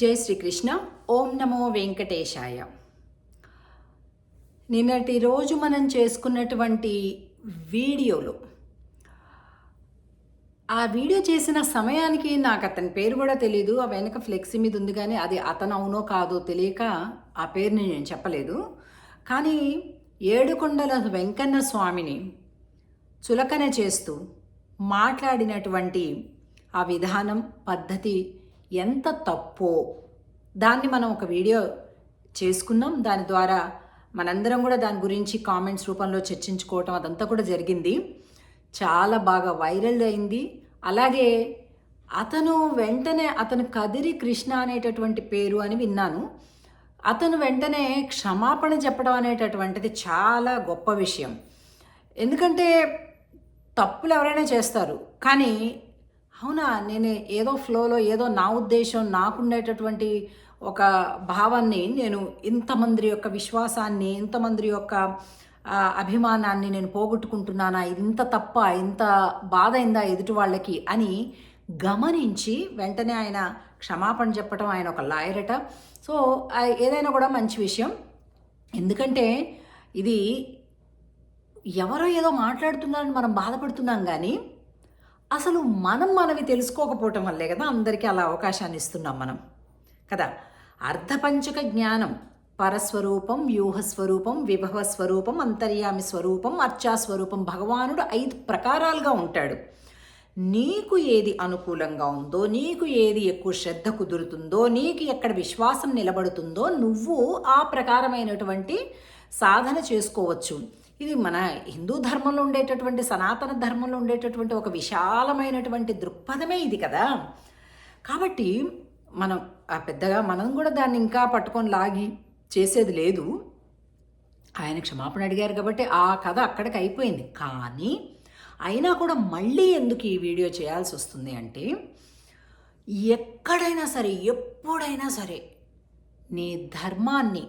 జై శ్రీకృష్ణ. ఓం నమో వెంకటేశాయ. నిన్నటి రోజు మనం చేసుకున్నటువంటి వీడియోలో. ఆ వీడియో చేసిన సమయానికి నాకు అతని పేరు కూడా తెలియదు ఆ వెనక ఫ్లెక్సీ మీద ఉంది కానీ అది అతను అవునో కాదో తెలియక ఆ పేరుని నేను చెప్పలేదు. కానీ ఏడుకొండల వెంకన్న స్వామిని చులకన చేస్తూ మాట్లాడినటువంటి ఆ విధానం పద్ధతి ఎంత తప్పో. దాన్ని మనం ఒక వీడియో చేసుకున్నాం. దాని ద్వారా మనందరం కూడా దాని గురించి కామెంట్స్ రూపంలో చర్చించుకోవటం అదంతా కూడా జరిగింది. చాలా బాగా వైరల్ అయింది. అలాగే అతను వెంటనే అతను కదిరి కృష్ణ అనేటటువంటి పేరు అని విన్నాను. అతను వెంటనే క్షమాపణ చెప్పడం అనేటటువంటిది చాలా గొప్ప విషయం. ఎందుకంటే తప్పులు ఎవరైనా చేస్తారు. కానీ అవునా? నేను ఏదో ఫ్లోలో ఏదో నా ఉద్దేశం నాకుండేటటువంటి ఒక భావాన్ని నేను ఇంతమంది యొక్క విశ్వాసాన్ని ఇంతమంది యొక్క అభిమానాన్ని నేను పోగొట్టుకుంటున్నానా? ఇంత తప్ప ఇంత బాధ అయిందా ఎదుటి వాళ్ళకి? అని గమనించి వెంటనే ఆయన క్షమాపణ చెప్పడం ఆయన ఒక లాయరట. సో ఏదైనా కూడా మంచి విషయం. ఎందుకంటే ఇది ఎవరో ఏదో మాట్లాడుతున్నారని మనం బాధపడుతున్నాం కానీ అసలు మనం మనవి తెలుసుకోకపోవటం వల్లే కదా అందరికీ అలా అవకాశాన్ని ఇస్తున్నాం మనం. కదా? అర్ధపంచక జ్ఞానం పరస్వరూపం వ్యూహస్వరూపం విభవ స్వరూపం అంతర్యామి స్వరూపం అర్చాస్వరూపం భగవానుడు ఐదు ప్రకారాలుగా ఉంటాడు. నీకు ఏది అనుకూలంగా ఉందో నీకు ఏది ఎక్కువ శ్రద్ధ కుదురుతుందో నీకు ఎక్కడ విశ్వాసం నిలబడుతుందో నువ్వు ఆ ప్రకారమైనటువంటి సాధన చేసుకోవచ్చు. ఇది మన హిందూ ధర్మంలో ఉండేటటువంటి సనాతన ధర్మంలో ఉండేటటువంటి ఒక విశాలమైనటువంటి దృక్పథమే ఇది కదా. కాబట్టి మనం ఆ పెద్దగా మనం కూడా దాన్ని ఇంకా పట్టుకొని లాగి చేసేది లేదు. ఆయన క్షమాపణ అడిగారు కాబట్టి ఆ కథ అక్కడికి అయిపోయింది. కానీ అయినా కూడా మళ్ళీ ఎందుకు ఈ వీడియో చేయాల్సి వస్తుంది అంటే ఎక్కడైనా సరే ఎప్పుడైనా సరే నీ ధర్మాన్ని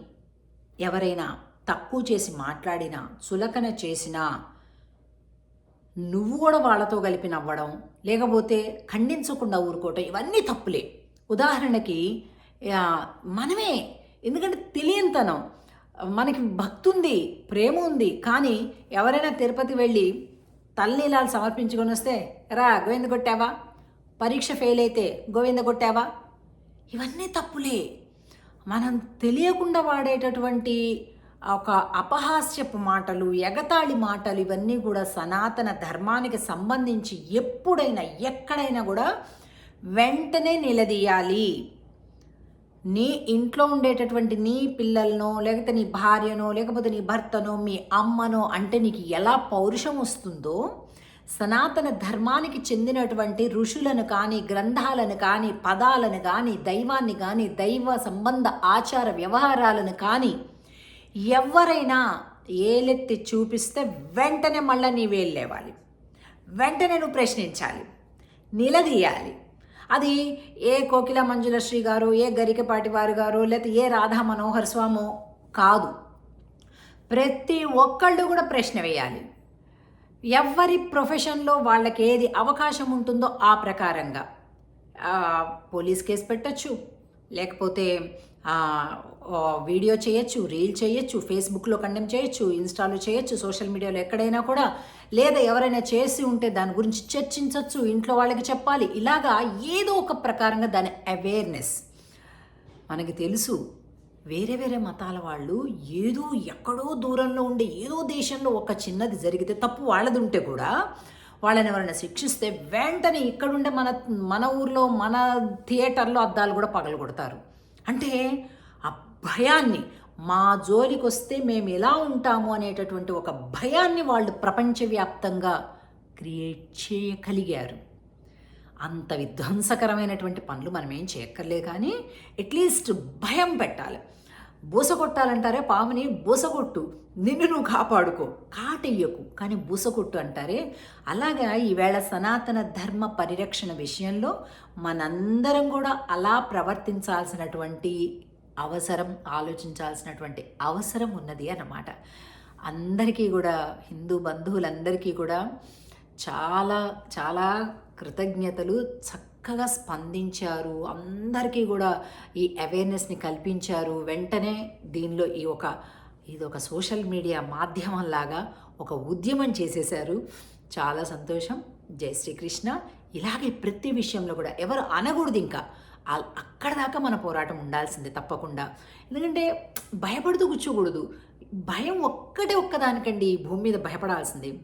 ఎవరైనా తక్కువ చేసి మాట్లాడినా చులకన చేసినా నువ్వు కూడా వాళ్ళతో కలిపి నవ్వడం లేకపోతే ఖండించకుండా ఊరుకోవటం ఇవన్నీ తప్పులే. ఉదాహరణకి మనమే ఎందుకంటే తెలియనితనం మనకి భక్తి ఉంది ప్రేమ ఉంది కానీ ఎవరైనా తిరుపతి వెళ్ళి తల్లీలాలు సమర్పించుకొని వస్తే రా గోవింద కొట్టావా? పరీక్ష ఫెయిల్ అయితే గోవింద కొట్టావా? ఇవన్నీ తప్పులే. మనం తెలియకుండా వాడేటటువంటి ఒక అపహాస్యపు మాటలు ఎగతాళి మాటలు ఇవన్నీ కూడా సనాతన ధర్మానికి సంబంధించి ఎప్పుడైనా ఎక్కడైనా కూడా వెంటనే నిలదీయాలి. నీ ఇంట్లో ఉండేటటువంటి నీ పిల్లలనో లేకపోతే నీ భార్యనో లేకపోతే నీ భర్తనో మీ అమ్మనో అంటే నీకు ఎలా పౌరుషం వస్తుందో సనాతన ధర్మానికి చెందినటువంటి ఋషులను కానీ గ్రంథాలను కానీ పదాలను కానీ దైవాన్ని కానీ దైవ సంబంధ ఆచార వ్యవహారాలను కానీ ఎవరైనా ఏలెత్తి చూపిస్తే వెంటనే మళ్ళీ నీ వేలు లేవాలి. వెంటనే నువ్వు ప్రశ్నించాలి. నిలదీయాలి. అది ఏ కోకిల మంజులశ్రీ గారు ఏ గరికపాటి వారు గారు లేకపోతే ఏ రాధా మనోహర్ స్వామో కాదు. ప్రతి ఒక్కళ్ళు కూడా ప్రశ్న వేయాలి. ఎవరి ప్రొఫెషన్లో వాళ్ళకి ఏది అవకాశం ఉంటుందో ఆ ప్రకారంగా. పోలీస్ కేసు పెట్టచ్చు. లేకపోతే వీడియో చేయొచ్చు రీల్ చేయొచ్చు ఫేస్బుక్లో కండెమ్ చేయొచ్చు ఇన్స్టాలో చేయొచ్చు సోషల్ మీడియాలో ఎక్కడైనా కూడా లేదా ఎవరైనా చేసి ఉంటే దాని గురించి చర్చించవచ్చు ఇంట్లో వాళ్ళకి చెప్పాలి. ఇలాగా ఏదో ఒక ప్రకారంగా దాని అవేర్నెస్ మనకి తెలుసు వేరే వేరే మతాల వాళ్ళు ఏదో ఎక్కడో దూరంలో ఉండే ఏదో దేశంలో ఒక చిన్నది జరిగితే తప్పు వాళ్ళది ఉంటే కూడా వాళ్ళని ఎవరైనా శిక్షిస్తే వెంటనే ఇక్కడుండే మన మన ఊర్లో మన థియేటర్లో అద్దాలు కూడా పగలగొడతారు. అంటే ఆ భయాన్ని మా జోలికి వస్తే మేము ఎలా ఉంటాము అనేటటువంటి ఒక భయాన్ని వాళ్ళు ప్రపంచవ్యాప్తంగా క్రియేట్ చేయగలిగారు. అంత విధ్వంసకరమైనటువంటి పనులు మనం ఏం చేయక్కర్లే కానీ అట్లీస్ట్ భయం పెట్టాలి. బూసగొట్టాలంటారే పాముని బూసగొట్టు. నిన్ను నువ్వు కాపాడుకో. కాటెయ్యకు. కానీ బూసగొట్టు అంటారే అలాగా ఈవేళ సనాతన ధర్మ పరిరక్షణ విషయంలో మనందరం కూడా అలా ప్రవర్తించాల్సినటువంటి అవసరం ఆలోచించాల్సినటువంటి అవసరం ఉన్నది అన్నమాట. అందరికీ కూడా హిందూ బంధువులందరికీ కూడా చాలా చాలా కృతజ్ఞతలు చక్క చక్కగా స్పందించారు. అందరికీ కూడా ఈ అవేర్నెస్ని కల్పించారు. వెంటనే దీనిలో ఈ ఒక ఇది ఒక సోషల్ మీడియా మాధ్యమంలాగా ఒక ఉద్యమం చేసేశారు. చాలా సంతోషం. జై శ్రీకృష్ణ. ఇలాగే ప్రతి విషయంలో కూడా ఎవరు అనకూడదు ఇంకా. అక్కడ దాకా మన పోరాటం ఉండాల్సిందే తప్పకుండా. ఎందుకంటే భయపడుతూ కూర్చోకూడదు. భయం ఒక్కటే ఒక్కదానికండి. ఈ భూమి మీద భయపడాల్సిందే.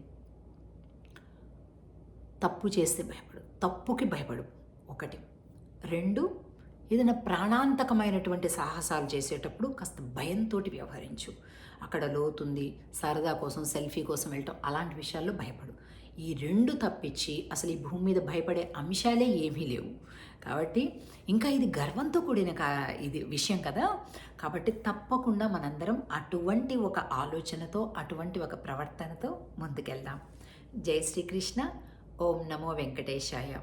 తప్పు చేస్తే భయపడు. తప్పుకి భయపడు. ఒకటి. రెండు ఏదైనా ప్రాణాంతకమైనటువంటి సాహసాలు చేసేటప్పుడు కాస్త భయంతో వ్యవహరించు. అక్కడ లోతుంది సరదా కోసం సెల్ఫీ కోసం వెళ్ళటం అలాంటి విషయాల్లో భయపడు. ఈ రెండు తప్పించి అసలు ఈ భూమి మీద భయపడే అంశాలే ఏమీ లేవు. కాబట్టి ఇంకా ఇది గర్వంతో కూడిన కా ఇది విషయం కదా. కాబట్టి తప్పకుండా మనందరం అటువంటి ఒక ఆలోచనతో అటువంటి ఒక ప్రవర్తనతో ముందుకెళ్దాం. జై శ్రీకృష్ణ. ఓం నమో వెంకటేశాయ.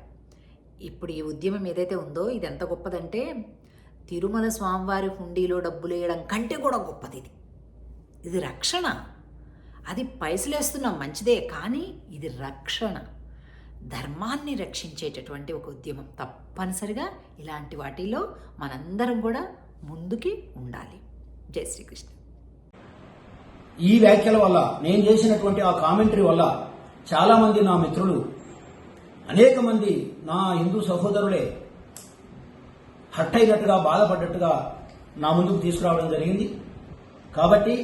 ఇప్పుడు ఈ ఉద్యమం ఏదైతే ఉందో ఇది ఎంత గొప్పదంటే తిరుమల స్వామివారి హుండీలో డబ్బులు వేయడం కంటే కూడా గొప్పది ఇది. ఇది రక్షణ. అది పైసలు వేస్తున్నాం మంచిదే కానీ ఇది రక్షణ. ధర్మాన్ని రక్షించేటటువంటి ఒక ఉద్యమం తప్పనిసరిగా ఇలాంటి వాటిలో మనందరం కూడా ముందుకి ఉండాలి. జై శ్రీకృష్ణ. ఈ వ్యాఖ్యల వల్ల నేను చేసినటువంటి ఆ కామెంటరీ వల్ల చాలామంది నా మిత్రులు అనేక మంది నా హిందూ సహోదరులే హట్ అయినట్టుగా బాధపడ్డట్టుగా నా ముందుకు తీసుకురావడం జరిగింది. కాబట్టి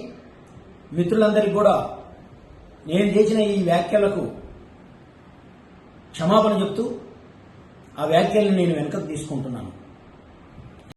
మిత్రులందరికీ కూడా నేను చేసిన ఈ వ్యాఖ్యలకు క్షమాపణ చెప్తూ ఆ వ్యాఖ్యలను నేను వెనకకు తీసుకుంటున్నాను.